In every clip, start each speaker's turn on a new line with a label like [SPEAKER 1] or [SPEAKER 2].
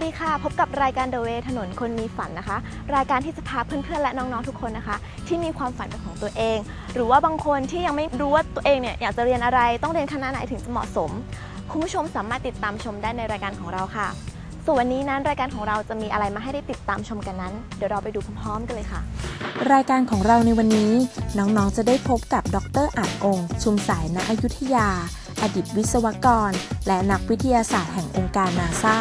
[SPEAKER 1] วัสดีค่ะ พบกับรายการ The Way ถนนคนมีฝันนะคะ รายการที่จะพาเพื่อนๆและน้องๆทุกคนนะคะ ที่มีความฝันเป็นของตัวเอง หรือว่าบางคนที่ยังไม่รู้ว่าตัวเองเนี่ยอยากจะเรียนอะไรต้องเรียนคณะไหนถึงจะเหมาะสม คุณผู้ชมสามารถติดตามชมได้ในรายการของเราค่ะ ส่วนวันนี้นั้นรายการของเราจะมีอะไรมาให้ได้ติดตามชมกันนั้น เดี๋ยวเราไปดูพร้อมๆกันเลยค่ะ
[SPEAKER 2] รายการของเราในวันนี้น้องๆจะได้พบกับดรอาจองค์ชุมสายณอยุธยา อดีตวิศวกร และนักวิทยาศาสตร์แห่งองค์การนาซา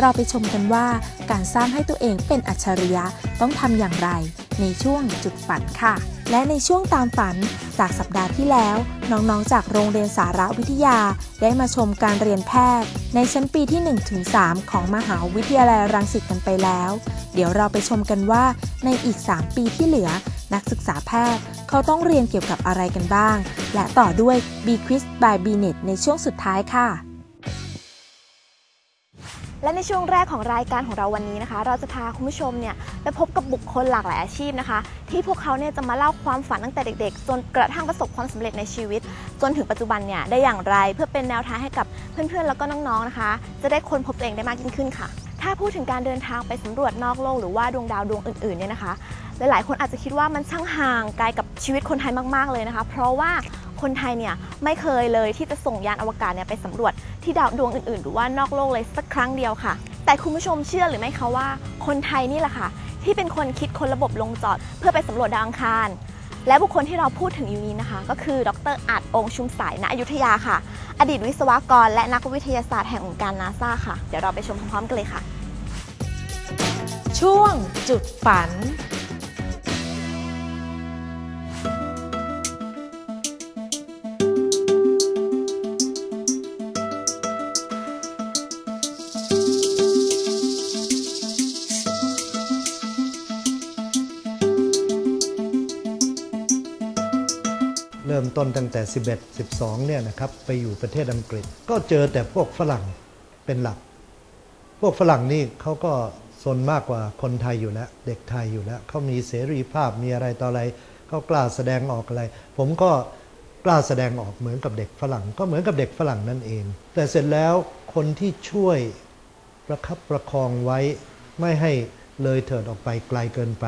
[SPEAKER 2] เราไปชมกันว่าการสร้างให้ตัวเองเป็นอัจฉริยะต้องทำอย่างไร ในช่วงจุดฝันค่ะ และในช่วงตามฝันจากสัปดาห์ที่แล้ว น้องๆ จากโรงเรียนสารวิทยา ได้มาชมการเรียนแพทย์ ในชั้นปีที่ 1-3 ของมหาวิทยาลัยรังสิตกันไปแล้ว เดี๋ยวเราไปชมกันว่าในอีก 3 ปีที่เหลือ นักศึกษาแพทย์ เขาต้องเรียนเกี่ยวกับอะไรกันบ้าง และต่อด้วย B Quiz by B Net ในช่วงสุดท้ายค่ะ
[SPEAKER 1] และในช่วงแรกของรายการของเราวันนี้นะคะ เราจะพาคุณผู้ชมเนี่ยไปพบกับบุคคลหลากหลายอาชีพนะคะ ที่พวกเขาเนี่ยจะมาเล่าความฝันตั้งแต่เด็ก ๆ จนกระทั่งประสบความสำเร็จในชีวิต จนถึงปัจจุบันเนี่ยได้อย่างไรเพื่อเป็นแนวทางให้กับเพื่อนๆแล้วก็น้องๆนะคะ จะได้ค้นพบตัวเองได้มากยิ่งขึ้นค่ะ ถ้าพูดถึงการเดินทางไปสำรวจนอกโลกหรือว่าดวงดาวดวงอื่นๆเนี่ยนะคะหลายๆคนอาจจะคิดว่ามันช่างห่างไกลกับชีวิตคนไทยมากๆเลยนะคะ เพราะว่า คนไทยเนี่ยไม่เคยเลยที่จะส่งยานอวกาศเนี่ยไปสำรวจที่ดาวดวงอื่นๆ หรือว่านอกโลกเลยสักครั้งเดียวค่ะ แต่คุณผู้ชมเชื่อหรือไม่คะว่า คนไทยนี่แหละค่ะ ที่เป็นคนคิดคนระบบลงจอด เพื่อไปสำรวจดาวอังคาร และบุคคลที่เราพูดถึงอยู่นี้นะคะ ก็คือ ดรอาจองชุมสายณอยุธยาค่ะ อดีตวิศวกร และนักวิทยาศาสตร์แห่งองค์การนาซาค่ะเดี๋ยวเราไปชมพร้อมๆกันเลยค่ะ
[SPEAKER 2] ช่วงจุดฝัน
[SPEAKER 3] ต้นตั้งแต่ 11 12เนี่ยนะครับไปอยู่ประเทศอังกฤษ ก็เจอแต่พวกฝรั่งเป็นหลัก พวกฝรั่งนี่เขาก็สนมากกว่าคนไทยอยู่แล้ว เด็กไทยอยู่แล้วเขามีเสรีภาพมีอะไรต่ออะไรเขากล้าแสดงออกอะไร ผมก็กล้าแสดงออกเหมือนกับเด็กฝรั่ง ก็เหมือนกับเด็กฝรั่งนั่นเอง แต่เสร็จแล้วคนที่ช่วยประคับประคองไว้ไม่ให้เลยเถิดออกไปไกลเกินไป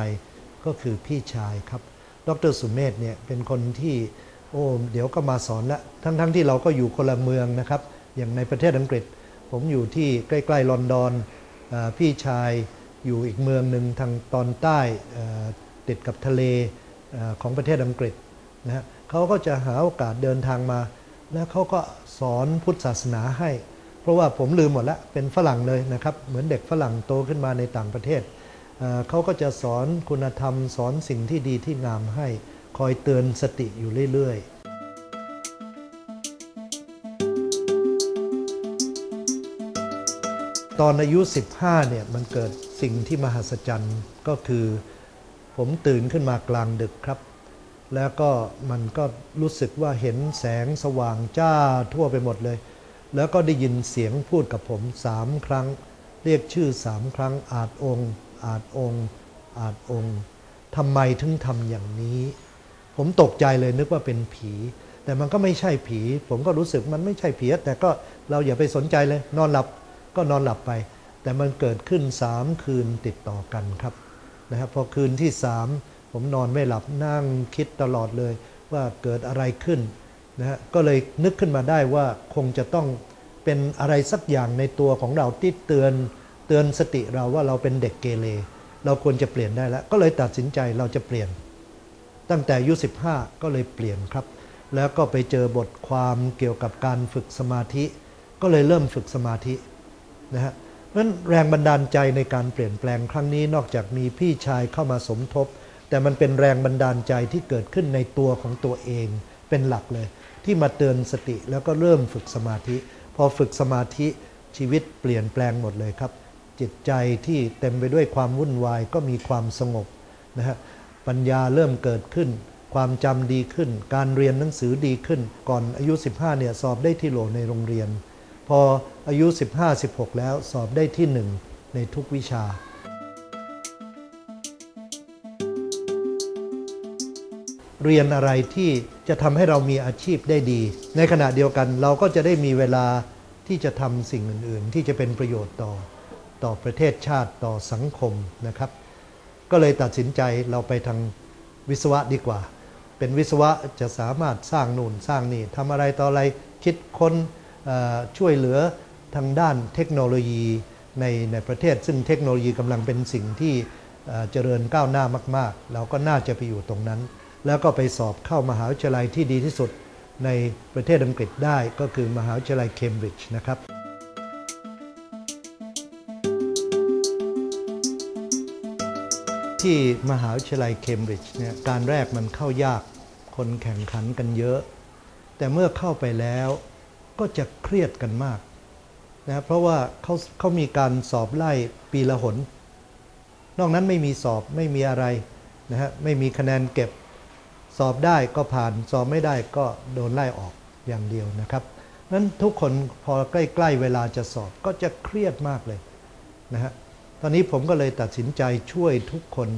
[SPEAKER 3] ก็คือพี่ชายครับ ดรสุเมธเนี่ยเป็นคนที่ โอ้เดี๋ยวก็มาสอนละทั้งๆทที่เราก็อยู่คนละเมืองนะครับ อย่างในประเทศอังกฤษ ผมอยู่ที่ใกล้ๆลอนดอนพี่ชายอยู่อีกเมืองหนึ่งทางตอนใต้เอ่อติดกับทะเลอของประเทศอังกฤษนะฮะเขาก็จะหาโอกาสเดินทางมา แล้วเขาก็สอนพุทธศาสนาให้ เพราะว่าผมลืมหมดแล้วเป็นฝรั่งเลยนะครับ เหมือนเด็กฝรั่งโตขึ้นมาในต่างประเทศเขาก็จะสอนคุณธรรมสอนสิ่งที่ดีที่งามให้ คอยเตือนสติอยู่เรื่อยๆตอนอายุ 15 เนี่ยมันเกิดสิ่งที่มหัศจรรย์ก็คือ ผมตื่นขึ้นมากลางดึกครับ แล้วก็มันก็รู้สึกว่าเห็นแสงสว่างจ้าทั่วไปหมดเลย แล้วก็ได้ยินเสียงพูดกับผมสามครั้ง เรียกชื่อสามครั้งอาจองค์ อาจองค์ อาจองค์ทำไมถึงทำอย่างนี้ ผมตกใจเลยนึกว่าเป็นผี แต่มันก็ไม่ใช่ผี ผมก็รู้สึกมันไม่ใช่ผี แต่ก็เราอย่าไปสนใจเลย นอนหลับก็นอนหลับไป แต่มันเกิดขึ้นสามคืนติดต่อกันครับนะครับพอคืนที่สามผมนอนไม่หลับนั่งคิดตลอดเลยว่าเกิดอะไรขึ้นนะฮะก็เลยนึกขึ้นมาได้ว่าคงจะต้องเป็นอะไรสักอย่างในตัวของเราที่เตือนเตือนสติเราว่าเราเป็นเด็กเกเรเราควรจะเปลี่ยนได้แล้ว ก็เลยตัดสินใจเราจะเปลี่ยน ตั้งแต่อายุ 15 ก็เลยเปลี่ยนครับ แล้วก็ไปเจอบทความเกี่ยวกับการฝึกสมาธิ ก็เลยเริ่มฝึกสมาธินะฮะเพราะฉะนั้นแรงบันดาลใจในการเปลี่ยนแปลงครั้งนี้นอกจากมีพี่ชายเข้ามาสมทบ แต่มันเป็นแรงบันดาลใจที่เกิดขึ้นในตัวของตัวเองเป็นหลักเลย ที่มาเตือนสติแล้วก็เริ่มฝึกสมาธิ พอฝึกสมาธิชีวิตเปลี่ยนแปลงหมดเลยครับ จิตใจที่เต็มไปด้วยความวุ่นวายก็มีความสงบนะฮะ ปัญญาเริ่มเกิดขึ้น ความจำดีขึ้น การเรียนหนังสือดีขึ้น ก่อนอายุ 15เนี่ยสอบได้ที่โหลในโรงเรียน พออายุ 15-16 แล้วสอบได้ที่หนึ่งในทุกวิชา เรียนอะไรที่จะทำให้เรามีอาชีพได้ดี ในขณะเดียวกันเราก็จะได้มีเวลาที่จะทำสิ่งอื่น ๆ ที่จะเป็นประโยชน์ต่อ ต่อประเทศชาติต่อสังคมนะครับ ก็เลยตัดสินใจเราไปทางวิศวะดีกว่า เป็นวิศวะจะสามารถสร้างนู่นสร้างนี่ทำอะไรต่ออะไรคิดค้นช่วยเหลือทางด้านเทคโนโลยีในในประเทศ ซึ่งเทคโนโลยีกำลังเป็นสิ่งที่เอ่อเจริญก้าวหน้ามาก ๆ เราก็น่าจะไปอยู่ตรงนั้น แล้วก็ไปสอบเข้ามหาวิทยาลัยที่ดีที่สุดในประเทศอังกฤษได้ก็คือมหาวิทยาลัยเคมบริดจ์นะครับ ที่มหาวิทยาลัยเคมบริดจ์เนี่ยการแรกมันเข้ายากคนแข่งขันกันเยอะ แต่เมื่อเข้าไปแล้วก็จะเครียดกันมากนะเพราะว่าเขาเขามีการสอบไล่ปีละหน นอกนั้นไม่มีสอบไม่มีอะไรนะฮะไม่มีคะแนนเก็บสอบได้ก็ผ่านสอบไม่ได้ก็โดนไล่ออกอย่างเดียวนะครับนั้นทุกคนพอใกล้ ๆ เวลาจะสอบก็จะเครียดมากเลยนะฮะ ตอนนี้ผมก็เลยตัดสินใจช่วยทุกคน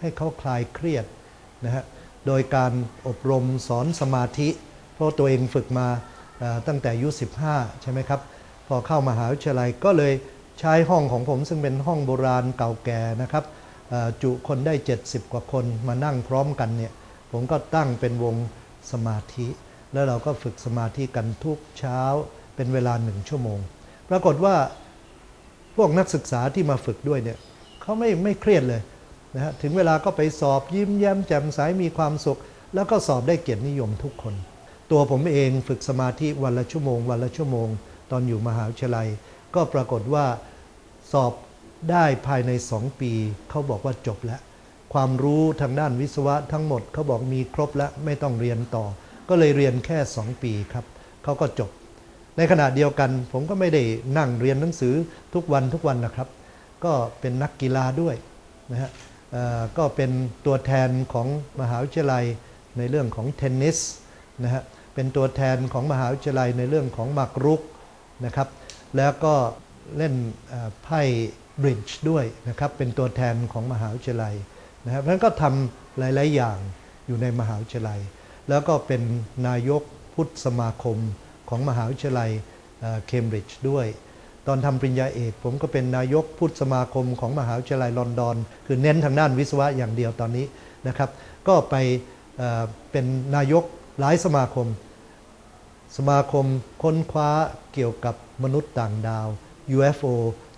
[SPEAKER 3] ให้เขาคลายเครียดนะฮะโดยการอบรมสอนสมาธิ เพราะตัวเองฝึกมาตั้งแต่อายุ 15 ใช่ไหมครับ พอเข้ามหาวิทยาลัยก็เลยใช้ห้องของผมซึ่งเป็นห้องโบราณเก่าแก่นะครับจุคนได้ 70 กว่าคนมานั่งพร้อมกันเนี่ย ผมก็ตั้งเป็นวงสมาธิ แล้วเราก็ฝึกสมาธิกันทุกเช้าเป็นเวลาหนึ่งชั่วโมง ปรากฏว่า พวกนักศึกษาที่มาฝึกด้วยเนี่ยเขาไม่ไม่เครียดเลยนะฮะถึงเวลาก็ไปสอบยิ้มแย้มแจ่มใสมีความสุข แล้วก็สอบได้เกียรตินิยมทุกคน ตัวผมเองฝึกสมาธิวันละชั่วโมง วันละชั่วโมง ตอนอยู่มหาวิทยาลัย ก็ปรากฏว่าสอบได้ภายใน2ปี เขาบอกว่าจบแล้ว ความรู้ทางด้านวิศวะทั้งหมดเขาบอกมีครบแล้วไม่ต้องเรียนต่อ ก็เลยเรียนแค่2ปีครับเขาก็จบ ในขณะเดียวกัน ผมก็ไม่ได้นั่งเรียนหนังสือทุกวันทุกวันนะครับ ก็เป็นนักกีฬาด้วยนะฮะก็เป็นตัวแทนของมหาวิทยาลัยในเรื่องของเทนนิสนะฮะเป็นตัวแทนของมหาวิทยาลัยในเรื่องของหมากรุกนะครับ แล้วก็เล่นไพ่บริดจ์ด้วยนะครับ เป็นตัวแทนของมหาวิทยาลัยนะครับเพราะฉะนั้นก็ทำหลาย ๆ อย่างอยู่ในมหาวิทยาลัย แล้วก็เป็นนายกพุทธสมาคม ของมหาวิทยาลัยเคมบริดจ์ด้วย ตอนทำปริญญาเอก ผมก็เป็นนายกพุทธสมาคมของมหาวิทยาลัยลอนดอน คือเน้นทางด้านวิศวะอย่างเดียวตอนนี้นะครับ ก็ไปเป็นนายกหลายสมาคม สมาคมค้นคว้าเกี่ยวกับมนุษย์ต่างดาว UFO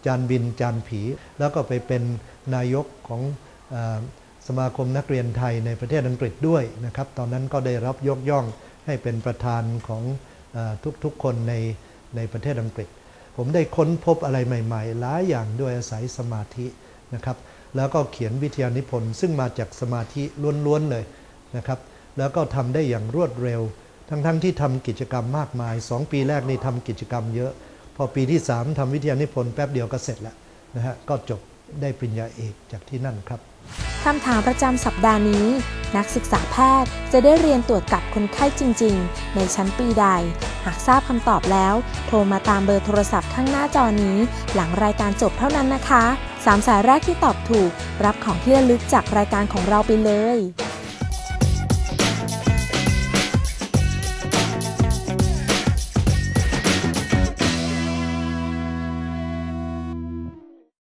[SPEAKER 3] จานบินจานผี แล้วก็ไปเป็นนายกของอสมาคมนักเรียนไทยในประเทศอังกฤษด้วยนะครับ ตอนนั้นก็ได้รับยกย่องให้เป็นประธานของ ทุกๆคนในในประเทศอังกฤษ ผมได้ค้นพบอะไรใหม่ๆ หลายอย่างด้วยอาศัยสมาธินะครับ แล้วก็เขียนวิทยานิพนธ์ซึ่งมาจากสมาธิล้วนๆเลยนะครับ แล้วก็ทำได้อย่างรวดเร็ว ทั้งๆที่ทำกิจกรรมมากมาย 2 ปีแรกนี่ทำกิจกรรมเยอะ พอปีที่ 3ทำวิทยานิพนธ์แป๊บเดียวก็เสร็จแล้วนะฮะ ก็จบได้ปริญญาเอกจากที่นั่นครับ
[SPEAKER 2] คำถามประจำสัปดาห์นี้ นักศึกษาแพทย์จะได้เรียนตรวจกับคนไข้จริง ๆ ในชั้นปีใด หากทราบคำตอบแล้ว โทรมาตามเบอร์โทรศัพท์ข้างหน้าจอนี้ หลังรายการจบเท่านั้นนะคะสามสายแรกที่ตอบถูก รับของที่ระลึกจากรายการของเราไปเลย